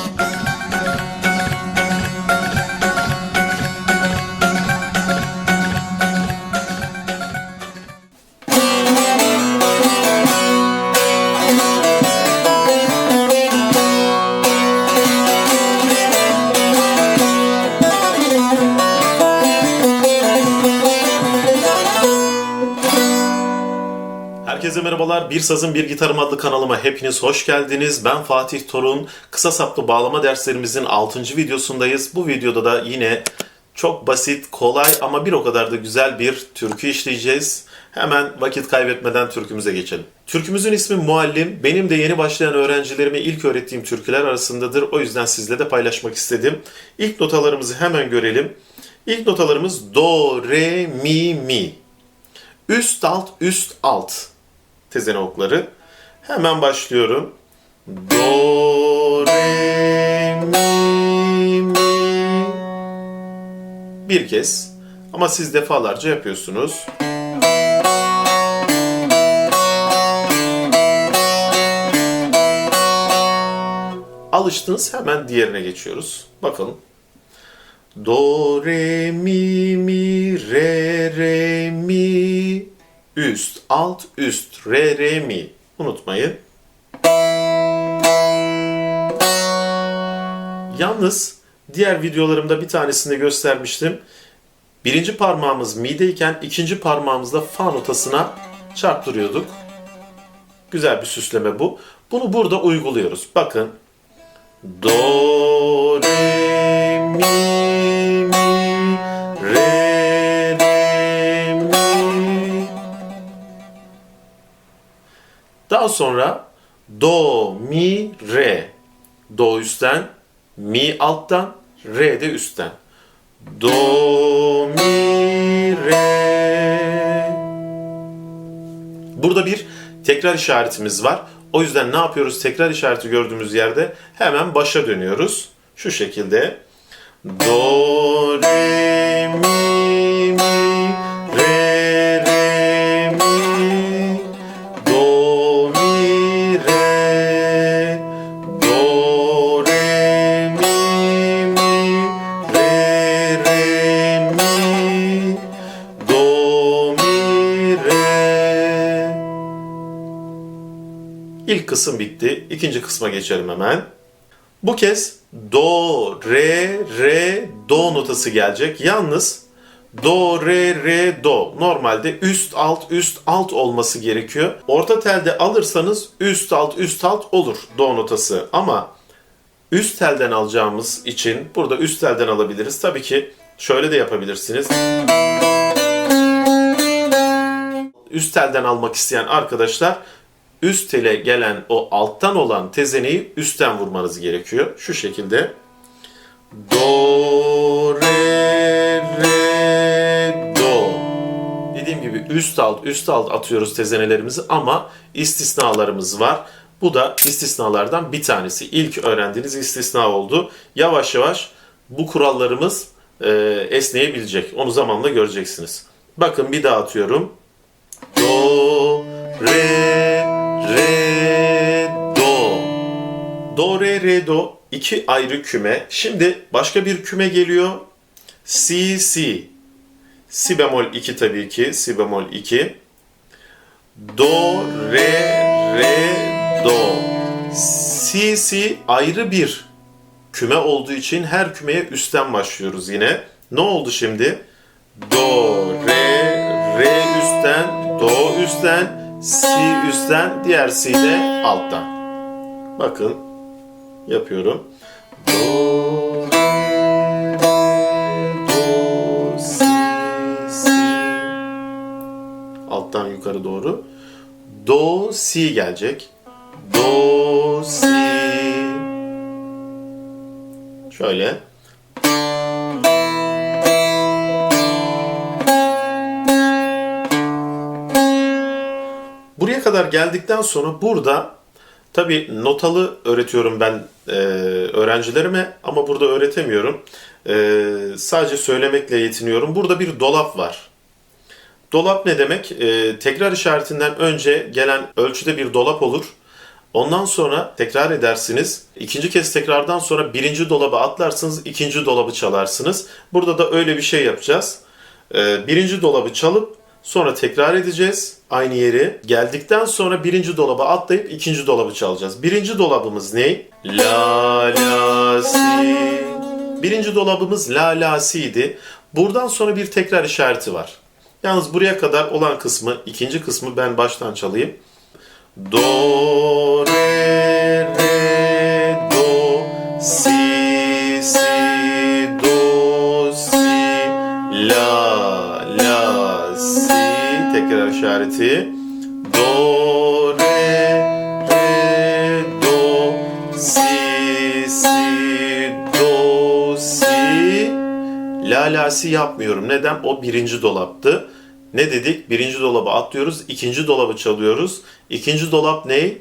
Oh, Herkese merhabalar. Bir Sazın Bir Gitarım adlı kanalıma hepiniz hoş geldiniz. Ben Fatih Torun. Kısa saplı bağlama derslerimizin 6. videosundayız. Bu videoda da yine çok basit, kolay ama bir o kadar da güzel bir türkü işleyeceğiz. Hemen vakit kaybetmeden türkümüze geçelim. Türkümüzün ismi Muallim. Benim de yeni başlayan öğrencilerime ilk öğrettiğim türküler arasındadır. O yüzden sizle de paylaşmak istedim. İlk notalarımızı hemen görelim. İlk notalarımız Do, Re, Mi, Mi. Üst alt üst alt tezene okları. Hemen başlıyorum. Do, re, mi, mi. Bir kez. Ama siz defalarca yapıyorsunuz. Alıştınız hemen diğerine geçiyoruz. Bakalım. Do, re, mi, mi, re, re. Üst, alt, üst, re, re, mi. Unutmayın. Yalnız diğer videolarımda bir tanesinde göstermiştim. Birinci parmağımız mi'deyken ikinci parmağımızla fa notasına çarptırıyorduk. Güzel bir süsleme bu. Bunu burada uyguluyoruz. Bakın. Do, re, Daha sonra do, mi, re. Do üstten, mi alttan, re de üstten. Do, mi, re. Burada bir tekrar işaretimiz var. O yüzden ne yapıyoruz? Tekrar işareti gördüğümüz yerde hemen başa dönüyoruz. Şu şekilde. Do, re, İlk kısım bitti. İkinci kısma geçelim hemen. Bu kez do, re, re, do notası gelecek. Yalnız do, re, re, do. Normalde üst, alt, üst, alt olması gerekiyor. Orta telde alırsanız üst, alt, üst, alt olur do notası. Ama üst telden alacağımız için burada üst telden alabiliriz. Tabii ki şöyle de yapabilirsiniz. Üst telden almak isteyen arkadaşlar üst tele gelen o alttan olan tezeneyi üstten vurmanız gerekiyor. Şu şekilde. Do, re, re, do. Dediğim gibi üst alt üst alt atıyoruz tezenelerimizi ama istisnalarımız var. Bu da istisnalardan bir tanesi. İlk öğrendiğiniz istisna oldu. Yavaş yavaş bu kurallarımız e, esneyebilecek. Onu zamanla göreceksiniz. Bakın bir daha atıyorum. Do, Do, re, re, do. İki ayrı küme. Şimdi başka bir küme geliyor. Si, si. Si bemol 2 tabii ki. Si bemol 2. Do, re, re, do. Si, si ayrı bir küme olduğu için her kümeye üstten başlıyoruz yine. Ne oldu şimdi? Do, re, re üstten, do üstten, si üstten, diğer si de alttan. Bakın yapıyorum. Do, do, si, si. Alttan yukarı doğru. Do, si gelecek. Do, si. Şöyle. Buraya kadar geldikten sonra burada tabi notalı öğretiyorum ben e, öğrencilerime ama burada öğretemiyorum. E, sadece söylemekle yetiniyorum. Burada bir dolap var. Dolap ne demek? E, tekrar işaretinden önce gelen ölçüde bir dolap olur. Ondan sonra tekrar edersiniz. İkinci kez tekrardan sonra birinci dolaba atlarsınız, ikinci dolabı çalarsınız. Burada da öyle bir şey yapacağız. Ee, birinci dolabı çalıp sonra tekrar edeceğiz aynı yeri. Geldikten sonra birinci dolaba atlayıp ikinci dolabı çalacağız. Birinci dolabımız ne? La la si. Birinci dolabımız la la si'ydi. Buradan sonra bir tekrar işareti var. Yalnız buraya kadar olan kısmı, ikinci kısmı ben baştan çalayım. Do, re, re, do, si, Tekrar işareti. Do, re, re, do, si, si, do, si. La, la, si yapmıyorum. Neden? O birinci dolaptı. Ne dedik? Birinci dolaba atlıyoruz, ikinci dolabı çalıyoruz. İkinci dolap ne?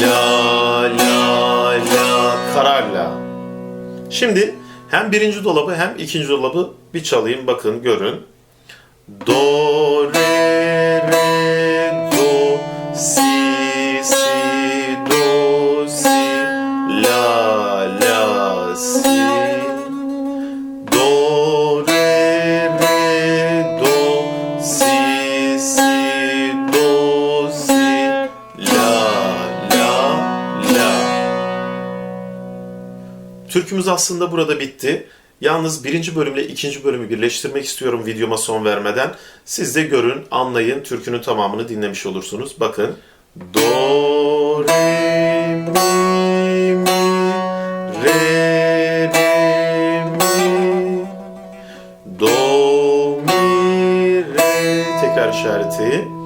La la la karar la. Şimdi hem birinci dolabı hem ikinci dolabı bir çalayım bakın görün. Do re re do si si do si la la si Türkümüz aslında burada bitti. Yalnız birinci bölümle ikinci bölümü birleştirmek istiyorum videoma son vermeden. Siz de görün, anlayın, türkünün tamamını dinlemiş olursunuz. Bakın. Do, re, mi, mi, re, re, mi, do, mi, re. Tekrar işareti.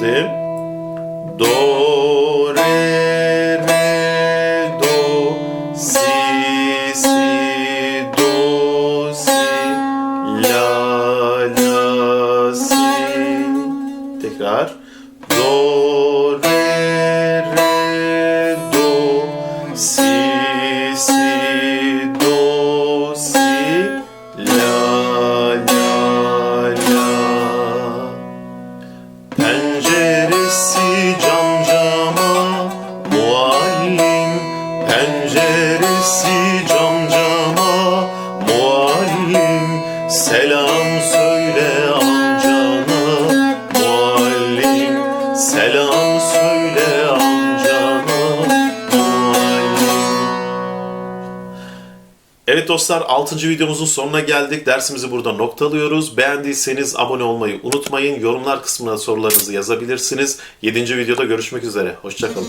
Geçtim. Do, re, re, do, si, si, do, si, la, la, si. Tekrar. Do, Dostlar 6. videomuzun sonuna geldik. Dersimizi burada noktalıyoruz. Beğendiyseniz abone olmayı unutmayın. Yorumlar kısmına sorularınızı yazabilirsiniz. 7. videoda görüşmek üzere. Hoşçakalın.